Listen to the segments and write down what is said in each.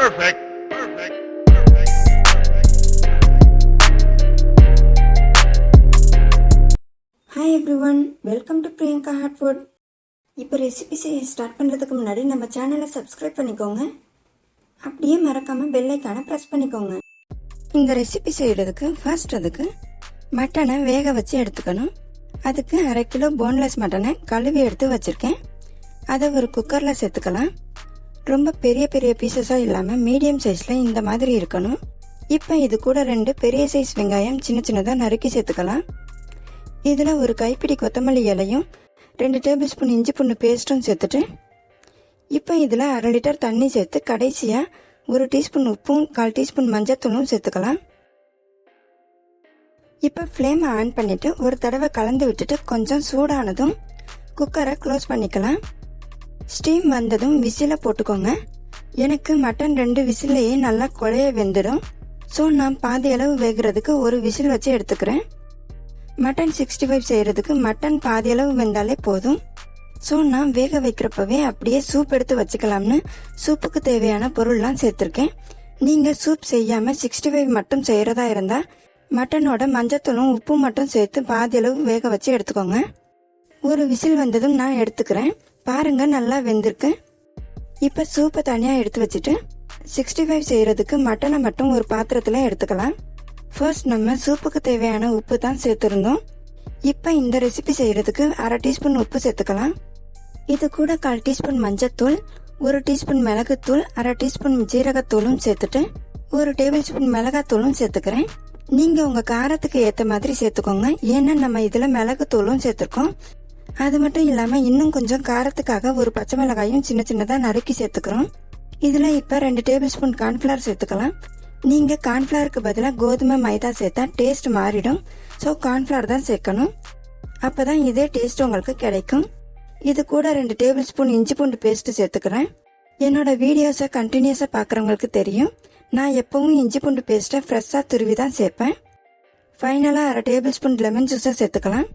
Perfect. Perfect. Hi everyone welcome to Priyanka hot food இப்போ recipe செய்ய start பண்ணுறதுக்கு முன்னாடி நம்ம சேனலை சப்ஸ்கிரைப் பண்ணிக்கோங்க. அப்படியே மறக்காமல் பெல்லைக்கான ப்ரெஸ் பண்ணிக்கோங்க. இந்த ரெசிபி செய்கிறதுக்கு ஃபர்ஸ்ட் அதுக்கு மட்டனை வேக வச்சு எடுத்துக்கணும். அதுக்கு அரை கிலோ போன்லெஸ் மட்டனை கழுவி எடுத்து வச்சுருக்கேன். அதை ஒரு குக்கரில் சேர்த்துக்கலாம். ரொம்ப பெரிய பெரிய பீசஸாக இல்லாமல் மீடியம் சைஸில் இந்த மாதிரி இருக்கணும். இப்போ இது கூட ரெண்டு பெரிய சைஸ் வெங்காயம் சின்ன சின்னதாக நறுக்கி சேர்த்துக்கலாம். இதில் ஒரு கைப்பிடி கொத்தமல்லி இலையும் ரெண்டு டேபிள் ஸ்பூன் இஞ்சி பூண்டு பேஸ்ட்டும் சேர்த்துட்டு இப்போ இதில் அரை லிட்டர் தண்ணி சேர்த்து கடைசியாக ஒரு டீஸ்பூன் உப்பும் கால் டீஸ்பூன் மஞ்சத்தூளும் சேர்த்துக்கலாம். இப்போ ஃப்ளேமை ஆன் பண்ணிவிட்டு ஒரு தடவை கலந்து விட்டுட்டு கொஞ்சம் சூடானதும் குக்கரை க்ளோஸ் பண்ணிக்கலாம். ஸ்டீம் வந்ததும் விசிலை போட்டுக்கோங்க. எனக்கு மட்டன் ரெண்டு விசிலையே நல்லா குழைய வெந்துடும் ஸோ நான் பாதி அளவு வேகிறதுக்கு ஒரு விசில் வச்சு எடுத்துக்கிறேன். மட்டன் சிக்ஸ்டி ஃபைவ் செய்கிறதுக்கு மட்டன் பாதி அளவு வெந்தாலே போதும். ஸோ நான் வேக வைக்கிறப்பவே அப்படியே சூப் எடுத்து வச்சுக்கலாம்னு சூப்புக்கு தேவையான பொருள்லாம் சேர்த்துருக்கேன். நீங்கள் சூப் செய்யாமல் சிக்ஸ்டி ஃபைவ் மட்டும் செய்கிறதா இருந்தால் மட்டனோட மஞ்சத்தூளும் உப்பும் மட்டும் சேர்த்து பாதி அளவு வேக வச்சு எடுத்துக்கோங்க. ஒரு விசில் வந்ததும் நான் எடுத்துக்கிறேன். பாருங்க நல்லா வெந்திருக்கு. இப்போ சூப்பை தனியாக எடுத்து வச்சுட்டு சிக்ஸ்டி ஃபைவ் செய்கிறதுக்கு மட்டனை மட்டும் ஒரு பாத்திரத்தில் எடுத்துக்கலாம். ஃபர்ஸ்ட் நம்ம சூப்புக்கு தேவையான உப்பு தான் சேர்த்துருந்தோம். இப்போ இந்த ரெசிபி செய்கிறதுக்கு அரை டீஸ்பூன் உப்பு சேர்த்துக்கலாம். இது கூட கால் டீஸ்பூன் மஞ்சத்தூள் ஒரு டீஸ்பூன் மிளகுத்தூள் அரை டீஸ்பூன் ஜீரகத்தூளும் சேர்த்துட்டு ஒரு டேபிள் ஸ்பூன் மிளகாத்தூளும் சேர்த்துக்கிறேன். நீங்கள் உங்கள் காரத்துக்கு ஏற்ற மாதிரி சேர்த்துக்கோங்க. ஏன்னா நம்ம இதில் மிளகுத்தூளும் சேர்த்துருக்கோம். அது மட்டும் இல்லாமல் இன்னும் கொஞ்சம் காரத்துக்காக ஒரு பச்சை மிளகாயும் சின்ன சின்னதாக நறுக்கி சேர்த்துக்கிறோம். இதில் இப்போ ரெண்டு டேபிள் ஸ்பூன் கார்ன்ஃப்ளவர் சேர்த்துக்கலாம். நீங்கள் கார்ன்ஃப்ளவருக்கு பதிலாக கோதுமை மைதா சேர்த்தா டேஸ்ட் மாறிடும். ஸோ கார்ன்ஃப்ளவர் தான் சேர்க்கணும். அப்போ தான் இதே டேஸ்ட் உங்களுக்கு கிடைக்கும். இது கூட ரெண்டு டேபிள் ஸ்பூன் இஞ்சி பூண்டு பேஸ்ட் சேர்த்துக்கிறேன். என்னோட வீடியோஸை கண்டினியூஸாக பார்க்குறவங்களுக்கு தெரியும். நான் எப்பவும் இஞ்சி பூண்டு பேஸ்ட்டை ஃப்ரெஷ்ஷாக துருவி தான் சேர்ப்பேன். ஃபைனலாக அரை டேபிள் ஸ்பூன் லெமன் ஜூஸை சேர்த்துக்கலாம்.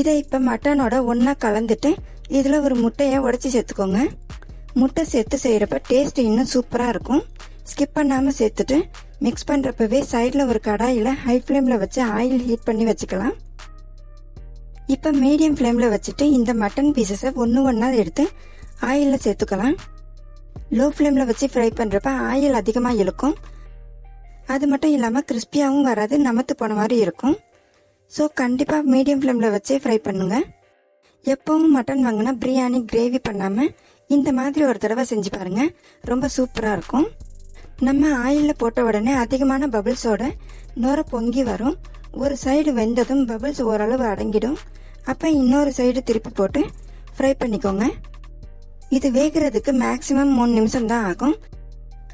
இதை இப்போ மட்டனோட ஒன்றா கலந்துட்டு இதில் ஒரு முட்டையை உடச்சி சேர்த்துக்கோங்க. முட்டை சேர்த்து செய்கிறப்ப டேஸ்ட் இன்னும் சூப்பராக இருக்கும். ஸ்கிப் பண்ணாமல் சேர்த்துட்டு மிக்ஸ் பண்ணுறப்பவே சைடில் ஒரு கடாயில் ஹை ஃப்ளேமில் வச்சு ஆயில் ஹீட் பண்ணி வச்சுக்கலாம். இப்போ மீடியம் ஃப்ளேமில் வச்சுட்டு இந்த மட்டன் பீசஸை ஒன்று ஒன்றா எடுத்து ஆயிலில் சேர்த்துக்கலாம். லோ ஃப்ளேமில் வச்சு ஃப்ரை பண்ணுறப்ப ஆயில் அதிகமாக இழுக்கும். அது மட்டும் இல்லாமல் கிறிஸ்பியாகவும் வராது நமத்து போன மாதிரி இருக்கும். ஸோ கண்டிப்பாக மீடியம் ஃப்ளேமில் வச்சே ஃப்ரை பண்ணுங்க. எப்பவும் மட்டன் வாங்கினா பிரியாணி கிரேவி பண்ணாமல் இந்த மாதிரி ஒரு தடவை செஞ்சு பாருங்க. ரொம்ப சூப்பராக இருக்கும். நம்ம ஆயிலில் போட்ட உடனே அதிகமான பபிள்ஸோட நுர பொங்கி வரும். ஒரு சைடு வெந்ததும் பபிள்ஸ் ஓரளவு அடங்கிடும். அப்போ இன்னொரு சைடு திருப்பி போட்டு ஃப்ரை பண்ணிக்கோங்க. இது வேகிறதுக்கு மேக்ஸிமம் மூணு நிமிஷம் தான் ஆகும்.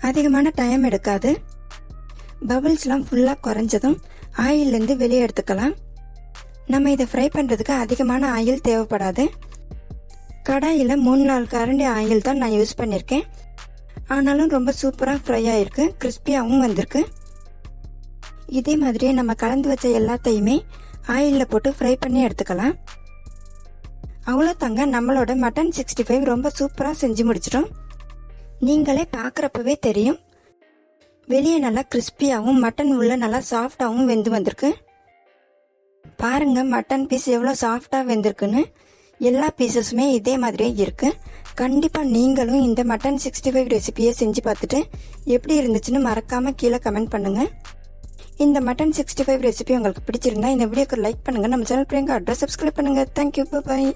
அதிகமான டைம் எடுக்காது. பபிள்ஸ்லாம் ஃபுல்லாக குறைஞ்சதும் ஆயிலேருந்து வெளியே எடுத்துக்கலாம். நம்ம இதை ஃப்ரை பண்ணுறதுக்கு அதிகமான ஆயில் தேவைப்படாது. கடாயில் மூணு நாலு கரண்டி ஆயில் தான் நான் யூஸ் பண்ணியிருக்கேன் ஆனாலும் ரொம்ப சூப்பராக ஃப்ரை ஆகிருக்கு கிறிஸ்பியாகவும் வந்திருக்கு. இதே மாதிரியே நம்ம கலந்து வச்ச எல்லாத்தையுமே ஆயிலில் போட்டு ஃப்ரை பண்ணி எடுத்துக்கலாம். அவ்வளோ தாங்க நம்மளோட மட்டன் சிக்ஸ்டி ஃபைவ் ரொம்ப சூப்பராக செஞ்சு முடிச்சிடும் நீங்களே பார்க்குறப்பவே தெரியும். வெளியே நல்லா கிறிஸ்பியாகவும் மட்டன் உள்ள நல்லா சாஃப்டாகவும் வெந்து வந்திருக்கு. பாருங்க மட்டன் பீஸ் எவ்வளோ சாஃப்டாக வெந்திருக்குன்னு. எல்லா பீசஸுமே இதே மாதிரியே இருக்கு. கண்டிப்பாக நீங்களும் இந்த மட்டன் சிக்ஸ்டி ஃபைவ் ரெசிபியை செஞ்சு பார்த்துட்டு எப்படி இருந்துச்சுன்னு மறக்காமல் கீழே கமெண்ட் பண்ணுங்க. இந்த மட்டன் சிக்ஸ்டி ஃபைவ் ரெசிபி உங்களுக்கு பிடிச்சிருந்தா இந்த வீடியோக்கு லைக் பண்ணுங்க. நம்ம சேனல் பிரியங்கா அட்ரஸ் சப்ஸ்கிரைப் பண்ணுங்க. Thank you bye